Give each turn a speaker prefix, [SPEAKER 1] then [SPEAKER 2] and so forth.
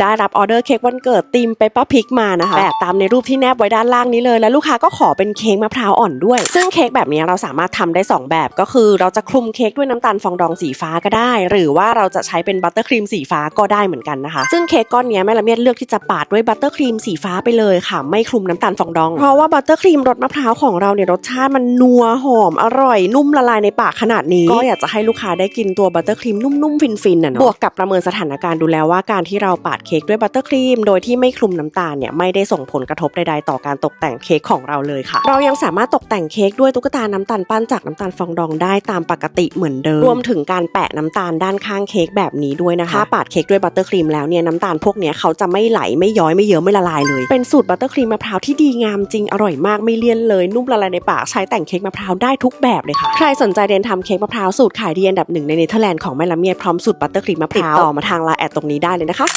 [SPEAKER 1] ได้รับออเดอร์เค้กวันเกิดตีมเปป p ร์พิกมานะคะแบบตามในรูปที่แนบไว้ด้านล่างนี้เลย แล้วลูกค้าก็ขอเป็นเค้กมะพร้าวอ่อนด้วย ซึ่งเค้กแบบนี้เราสามารถทำได้ 2 แบบก็คือ เราจะคลุมเค้กด้วยน้ำตาลฟองดองสีฟ้าก็ได้ หรือว่าเราจะใช้เป็นบัตเตอร์ครีมสีฟ้าก็ได้เหมือนกันนะคะ ซึ่งเค้กก้อนเนี้ยแม่ละเมียดเลือกที่จะปาดด้วยบัตเตอร์ครีมสีฟ้าไปเลยค่ะ ไม่คลุมน้ำตาลฟองดอง เพราะว่าบัตเตอร์ครีมรสมะพร้าวของเราเนี่ยรสชาติมันนัวหอมอร่อยนุ่มละลายในปากขนาดนี้ ก็อยากจะให้ลูกค้าได้กินตัวบัตเตอร์ครีมนุ่มๆฟินๆน่ะเนาะบวกกับประเมินสถานการณ์ดูแล้วว่าการที่เราปาดเค้กด้วยบัตเตอร์ครีมโดยที่ไม่คลุมน้ำตาลเนี่ยไม่ได้ส่งผลกระทบใดๆต่อการตกแต่งเค้กของเราเลยค่ะ เรายังสามารถตกแต่งเค้กด้วยตุ๊กตาน้ำตาลปั้นจากน้ำตาลฟองดองได้ตามปกติเหมือนเดิมรวมถึงการแปะน้ำตาลด้านข้างเค้กแบบนี้ด้วยนะคะถ้าปาดเค้กด้วยบัตเตอร์ครีมแล้วเนี่ยน้ำตาลพวกเนี้ยเขาจะไม่ไหลไม่ย้อยไม่เยิ้มไม่ละลายเลย เป็นสูตรบัตเตอร์ครีมมะพร้าวที่ดีงามจริงอร่อยมากไม่เลี่ยนเลย นุ่มละลายในปากใช้แต่งเค้กมะพร้าวได้ทุกแบบเลยค่ะ ใครสนใจเรียนทำเค้กมะพร้าวสูตรขายดีอันดับหนึ่งในเนเธอร์แลนด์ของแม่ละเมียดพร้อมสูตรบัตเตอร์ครีมมะพร้าวติดต่อมาทางไลน์แอดตรงนี้ได้เลยนะคะ